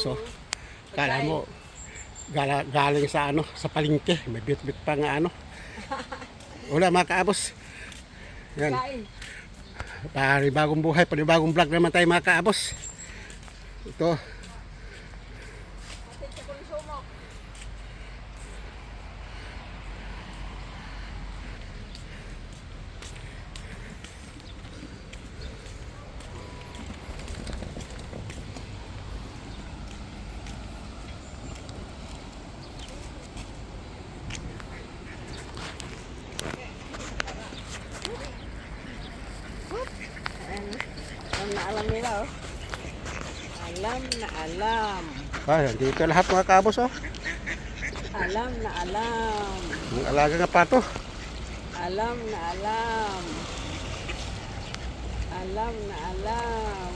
kaabos oh. Kala mo gala, galing sa ano, sa palengke, may bit-bit pa nga ano. Wala mga kaabos. Yan, panibagong buhay, panibagong vlog naman tayo mga kaabos. Ito, Alam na alam. ah, dito lahat mga kaabos oh. Alam na alam. Ang alaga nga pato. Alam na alam. Alam na alam.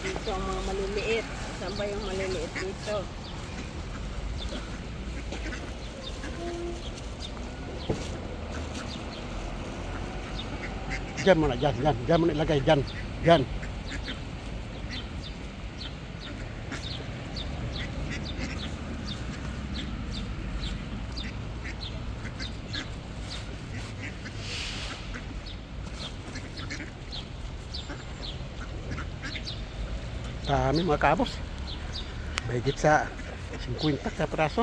Dito ang mga maliliit. Saan ba yung maliliit dito? Diyan mo na, dyan, dyan. Dyan mo na ilagay, dyan. Dyan. Dami mga kabos. Mahigit sa 50 ka praso.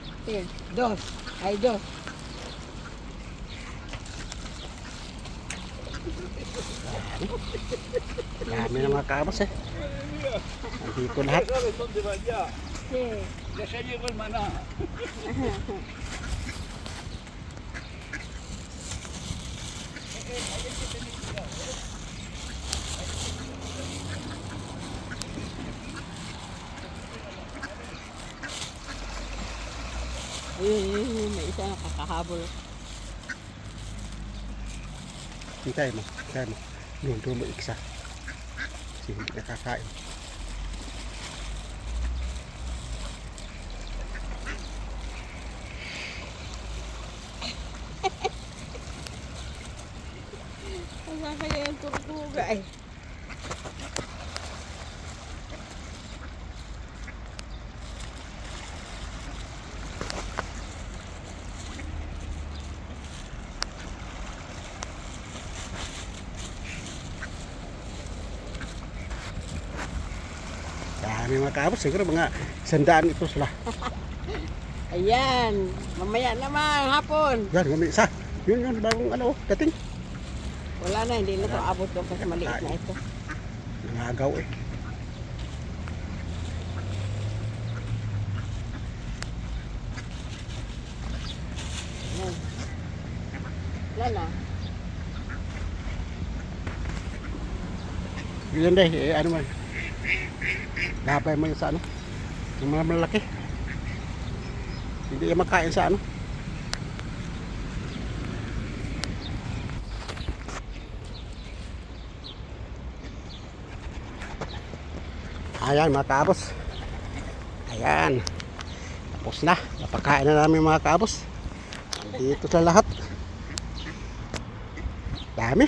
Sí, dos. Hay dos. Dami na mga kabos eh. Nandito lahat. ¿Sabes dónde va ya? Se llegó el maná. Ayun, yun, yun, may isa nakakahabol. Hintay mo. Hintay mo. Doon, doon mo iksa. Kasi hindi nakakain. Ang kaya yung tortuga eh. Dami mga kabos. Siguro mga sandaan ito sila. Ayan, mamaya naman, hapon. Yan, may isa. Yun yun, bagong ano, dating. Wala na, hindi na to abot doon kasi maliit na ito. Nangagaw eh. Wala na. Yun deh, eh, ano man. Lapay mo yun sa ano. Yung mga malaki. Hindi yan makain sa ano. Ayan mga kabos. Ayan. Tapos na. Napakain na namin mga kabos. Dito sa lahat. Dami.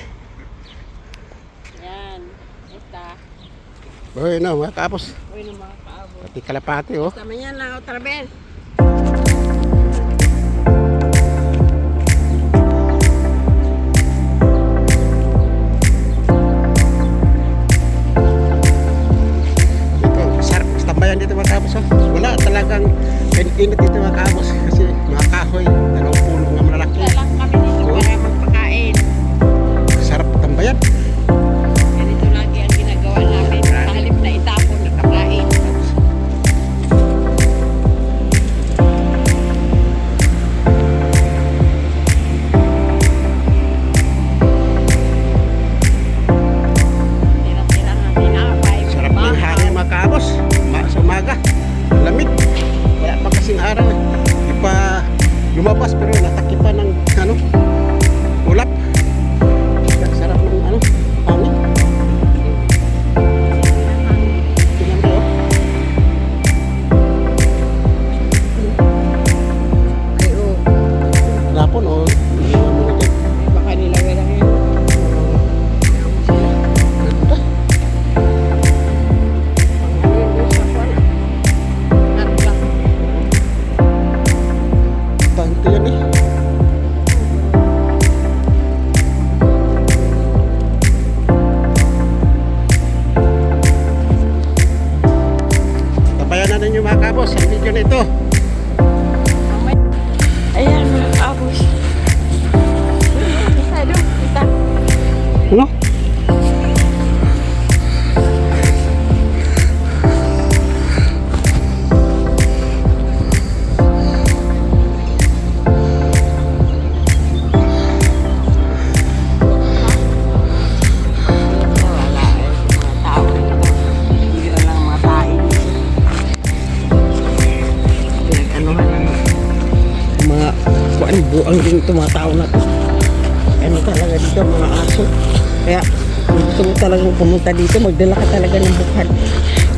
Ayan, esta. Bueno ng mga kaabot. Pati kalapati oh. Hasta mañana otra vez. Dito mga kabos. Oh. Wala talagang init dito mga kabos kasi mga kahoy, pumunta dito, magdala ka talaga ng bukad.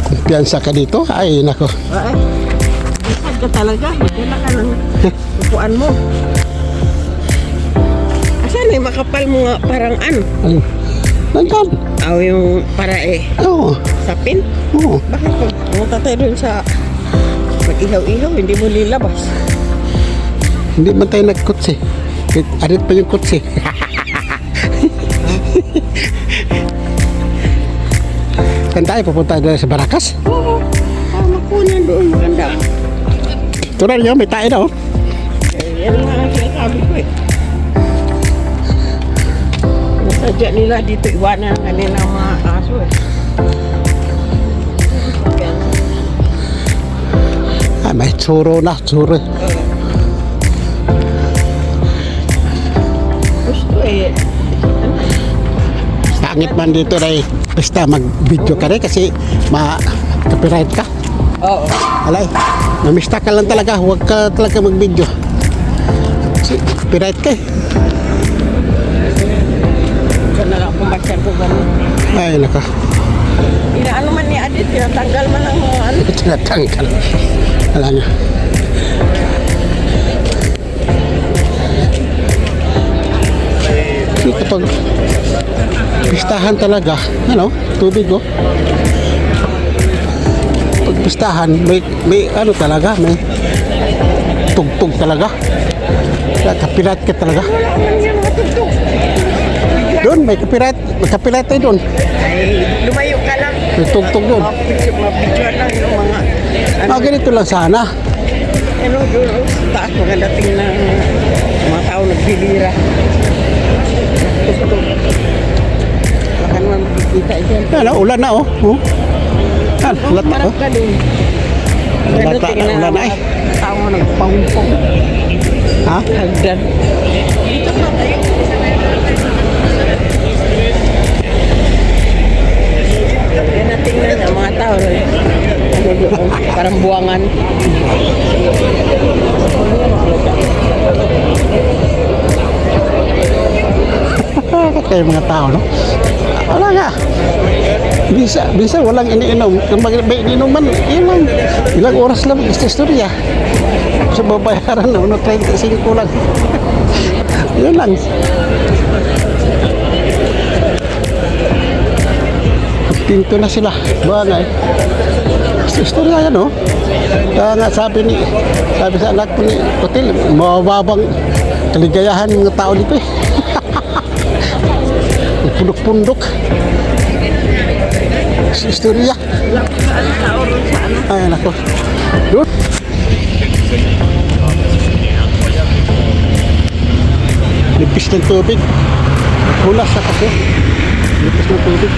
Kumpiyansa ka dito? Ay, nako. Ay, bukad ka talaga. Magdala ka ng upuan mo. Asan eh, makapal mo nga parang ano? Alin? Nandyan. Aw yung para eh, Oo. sapin. Oo. Bakit pag pumunta tayo dun sa mag-ihaw-ihaw, hindi mo nilabas? Hindi man tayo nagkutsi. Arit pa yung kutsi. Saan tayo pupunta doon sa Barakas? Oo. Ah, makunan doon. Maganda. Tunan niyo, may tayo na oh. Eh, yan nga ang sinasabi ko eh. Nasadya nila dito iwanan ang kanilang mga aso eh. Ah, may tsuro na, tsuro. Gusto eh. Sangit man dito na Basta mag-video ka rin kasi ma-copyright ka. Oo. Alay, mamista ka lang talaga. Huwag ka talaga mag-video. Kasi copyright ka eh. Ito na lang kung bakit ko ganun. Ay, naka. Inaano man ni Adit, tinatanggal man ang ano. Tinatanggal. Wala niya. Kasi kapag pistahan talaga, ano, tubig oh. Pag pistahan, may, may ano talaga, may tugtog talaga. Kapirat ka talaga. Mga. Doon, may kapirat, may kapirat tayo doon. Ay, lumayo ka lang. May tugtog doon. Mapicture lang yung mga ano. Ah, ganito lang sana. Ano doon, taas maganda tingnan mga tao nagbilira. Makikita dyan. Ano, ulan na oh. oh. Ulat na Marap oh. ka na, tingnan ulan na eh. tao nagpangpong. Ha? Hagdan. Yan na tingnan ang mga tao. Ano parang buwangan. Kayo mga tao, no? Wala nga. Bisa, bisa walang iniinom. Kung mag- may iniinuman, yun lang. Ilang oras lang mag-istorya. Sa babayaran na, ano, 35 lang. yun lang. Pinto na sila. Bagay. Istorya yan, no? Kaya nga sabi ni, sabi sa anak ko ni Hotel, mababang kaligayahan ng tao dito eh. Pundok-pundok. Sa istorya. Ay, nako. Doon. Nipis ng tubig. Hulas sa kasi. Nipis ng tubig.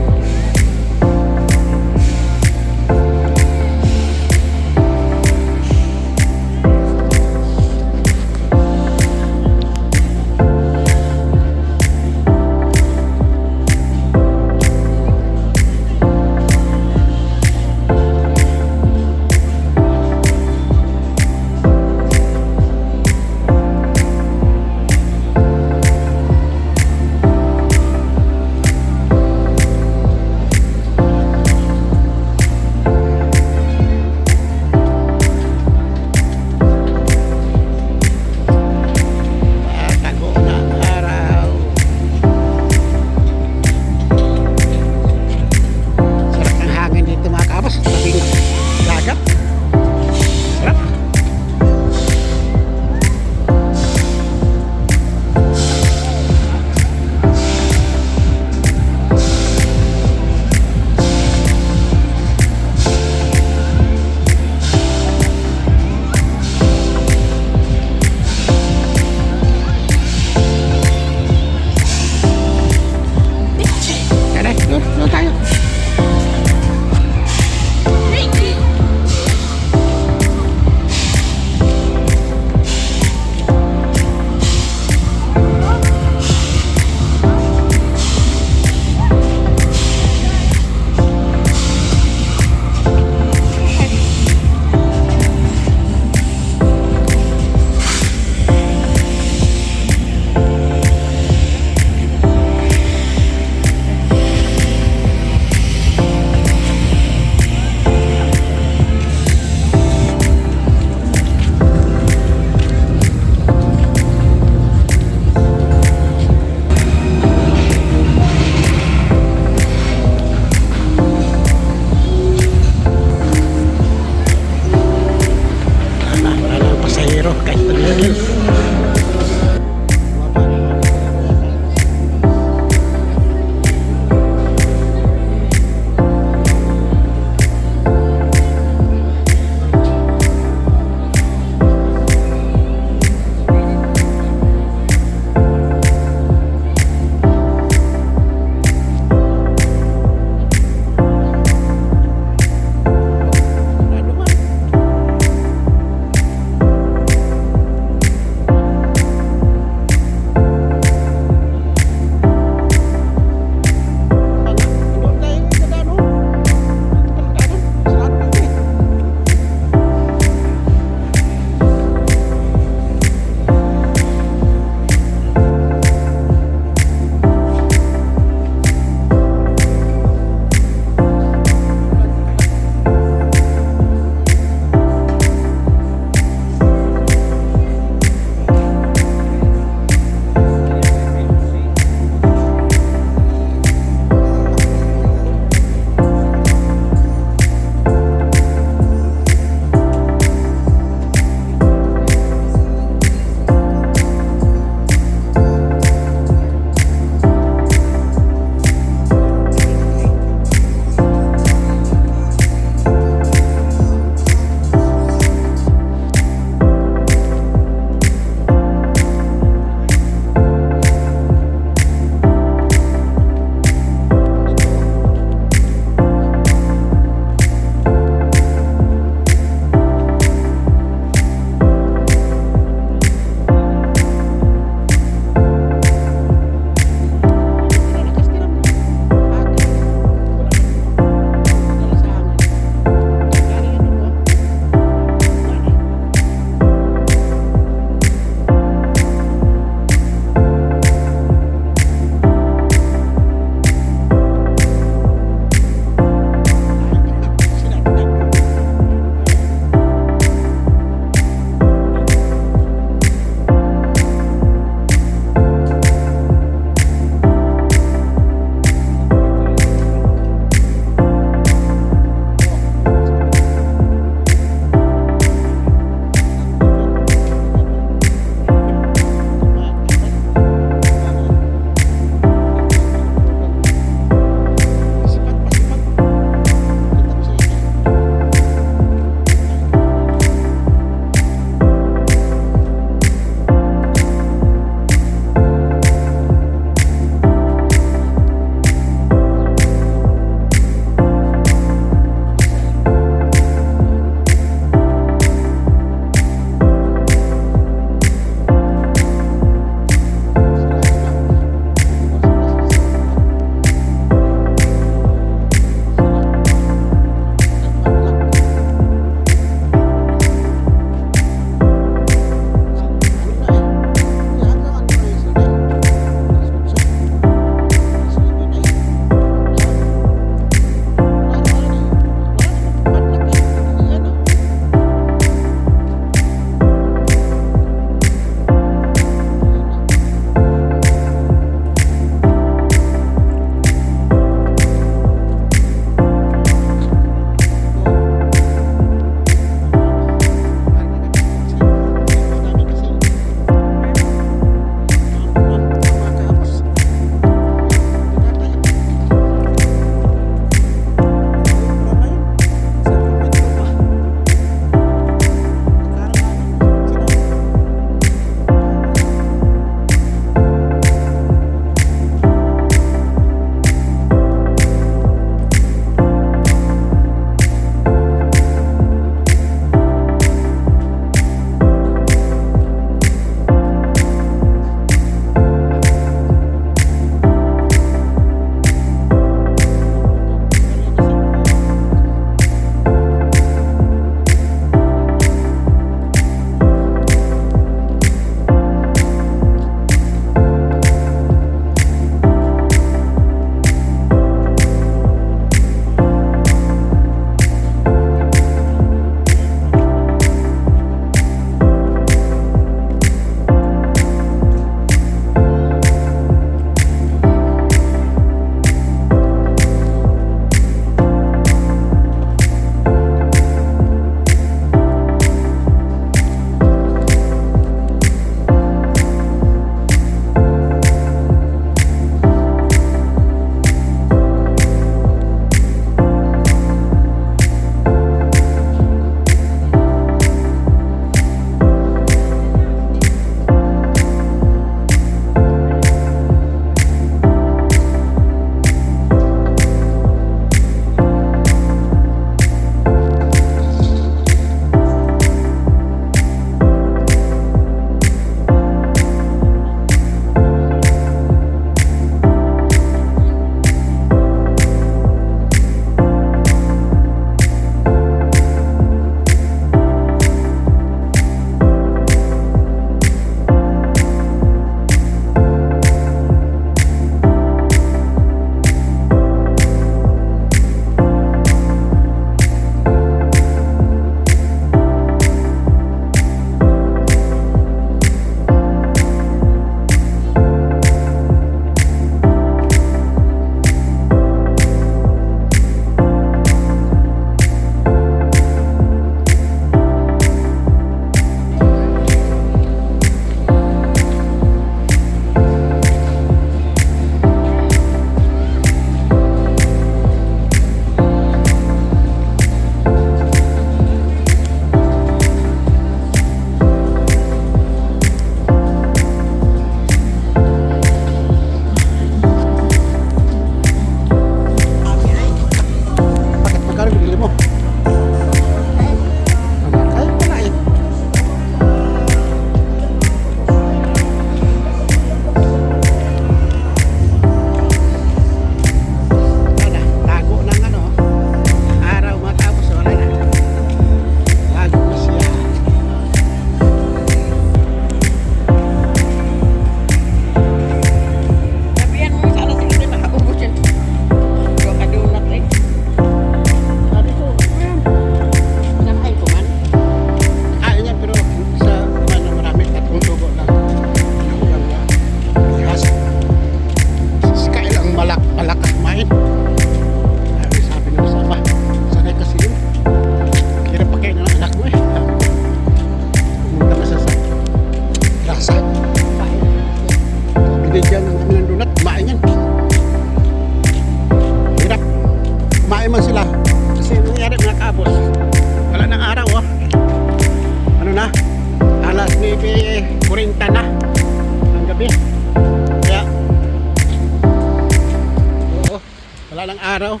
Araw.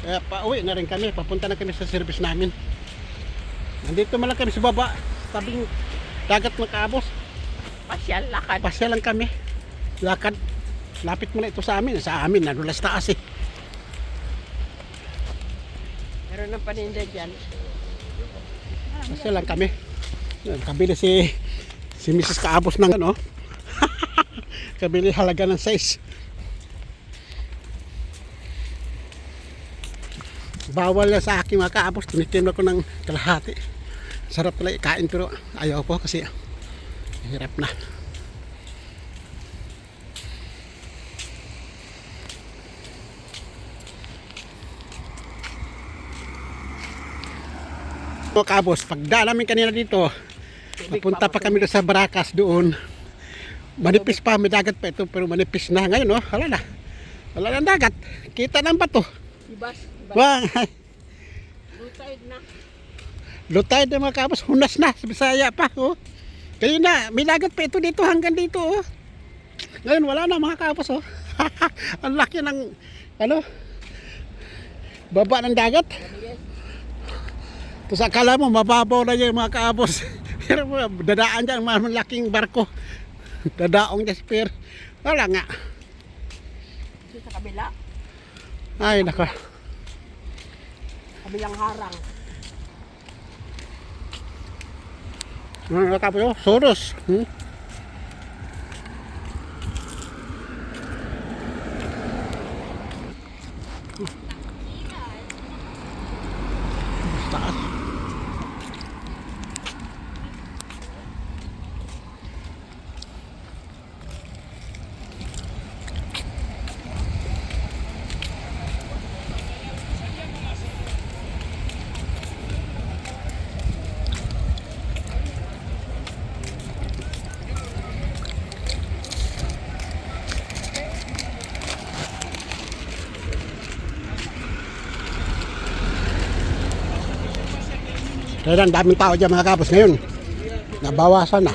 Kaya pauwi na rin kami. Papunta na kami sa service namin. Nandito man lang kami sa baba. Tabing dagat mga kabos. Pasyal lakad. Pasya lang kami. Lakad. Lapit mo na ito sa amin. Sa amin, nadulas taas eh. Meron ng paninda dyan. Pasya lang kami. Kabili si si Mrs. Kaabos ng ano. Kabili halaga ng size. Bawal na sa aking mga kaabos. Tinitim ako ng kalahati. Sarap pala ikain pero ayaw ko kasi hirap na. Mga kabos, pagdaan namin kanina dito, papunta pa kami sa Baracas doon. Manipis pa, may dagat pa ito, pero manipis na ngayon, oh. Wala na. Wala na dagat. Kita ng bato. Ibas. Wang, Lutay na. lutay na mga kabos, hunas na, sa Bisaya pa, oh. Kaya na, may pa ito dito hanggang dito, oh. Ngayon, wala na mga kabos, oh. Ang laki ng, ano, baba ng dagat. Tapos akala mo, mababaw na yung mga kaabos. Pero dadaan dyan, mga malaking barko. Dadaong dyan si Pier. Wala nga. Dito sa kabila. Ay, naka. Kabilang harang. Ano nakapos yun? Soros. Hmm? Taas. Kaya ang daming tao dyan mga kapos ngayon. Nabawasan na.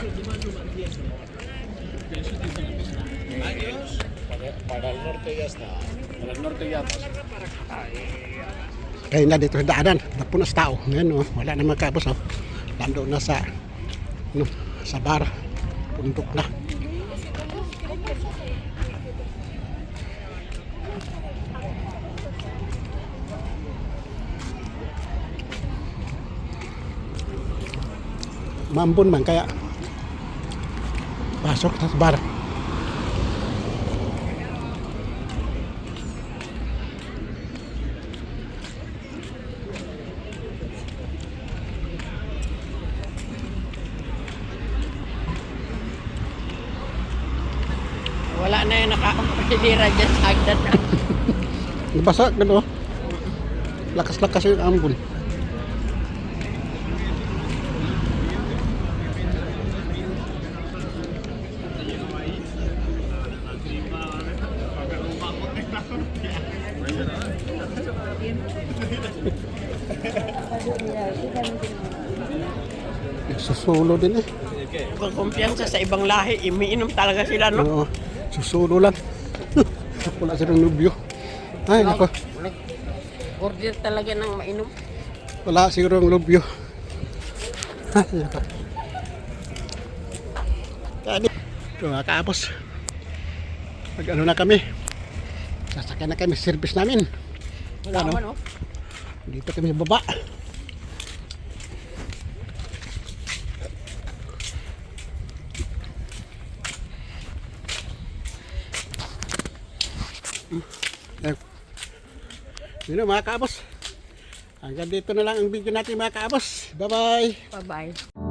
Kaya na dito sa daanan, napuno sa tao. Ngayon, oh, wala na mga kapos. Oh. Lando na sa, ano, sa bar. Pundok na. Mambon man kaya pasok sa bar. Wala na yung nakapasilira dyan sa hagdan na. Nabasa gano. Lakas-lakas yung ambon. Susulo din eh. Kung kumpiyansa sa ibang lahi, imiinom talaga sila, no? Oo, susulo lang. Wala silang nubyo. Ay, nako. Order talaga ng mainom. Wala siguro ang lubyo. Ay, nako. Kaapos. Pag ano na kami. Sasakyan na kami service namin. Wala man, oh. Dito kami sa baba. Eh, Yun mga kaabos. Hanggang dito na lang ang video natin mga kaabos. Bye-bye. Bye-bye.